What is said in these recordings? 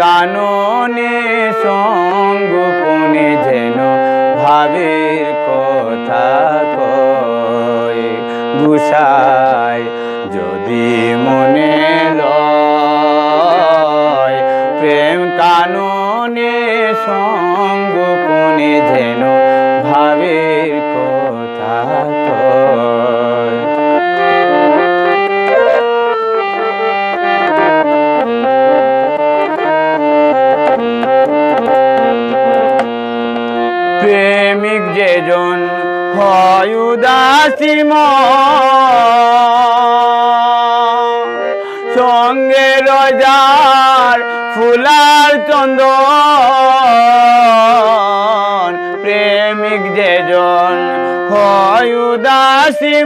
কাননে সঙ্গোপনে যেন ভাবের কথা কয়। গুসায় যদি মনে লয় প্রেম কাননে সঙ্গোপনে যেন প্রেমিক যেজন হয় উদাসী সঙ্গে রজার ফুলার চন্দ প্রেমিক যেজন হয় উদাসী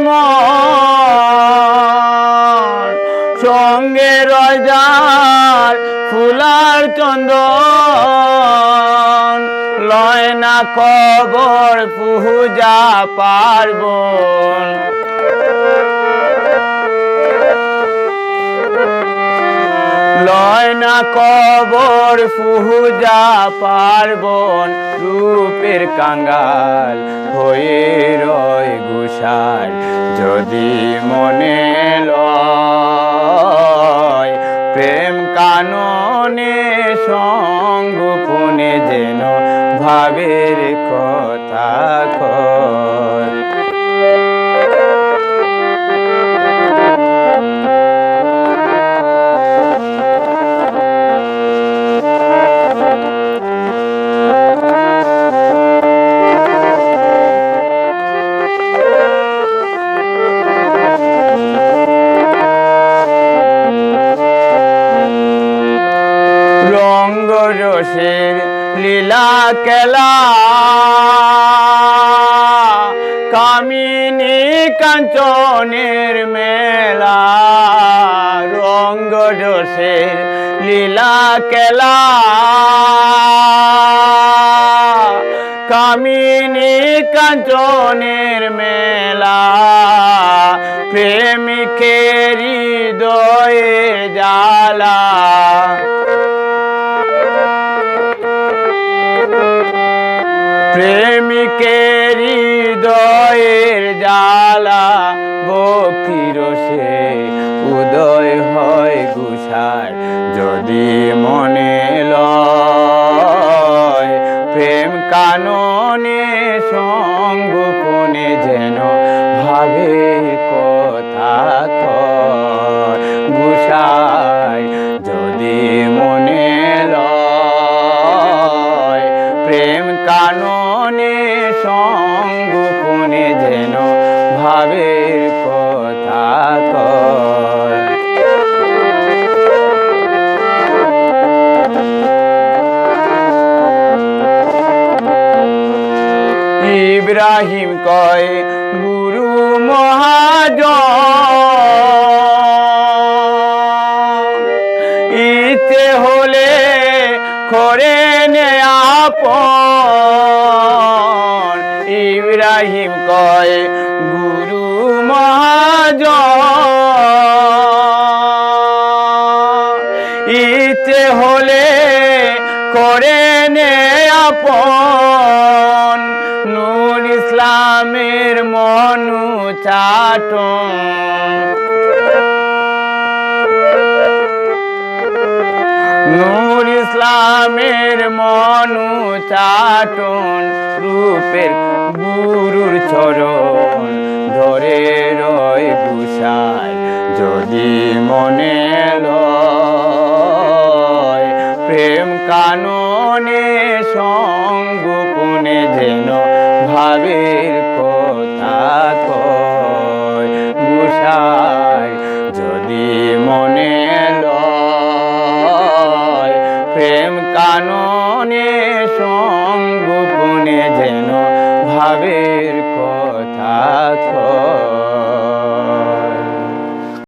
সঙ্গে রজার ফুলার চন্দন। লয় না কবর, পূজা পার্বণ। লয় না কবর, পূজা পার্বণ, রূপের কাঙ্গাল হয়ে রয় গুসার যদি মনে কথা কয়। রঙ্গ রসের লীলা কেলা কামিনী কাঞ্চনের মেলা, রঙ্গ রসের লীলা কেলা কামিনী কাঞ্চনের মেলা, প্রেমিকের হৃদয়ের জ্বালা। প্রেম কাননে সঙ্গোপনে যেন ভাবের কথা ইব্রাহিম কয় গুরু মহাজ ইতে হলে করে আপন ইব্রাহিম কয়, গুরু মহাজ ইতে হলে করে নে আপন নূর ইসলামের মনু চাটন ইসলামের মনু চাটন রূপের গুরুর চরণ ধরে রয় গুসায় যদি মনে প্রেম কাননে সঙ্গোপনে যেন ভাবের কথা কয় গুসায় ভাবের কথা কয়।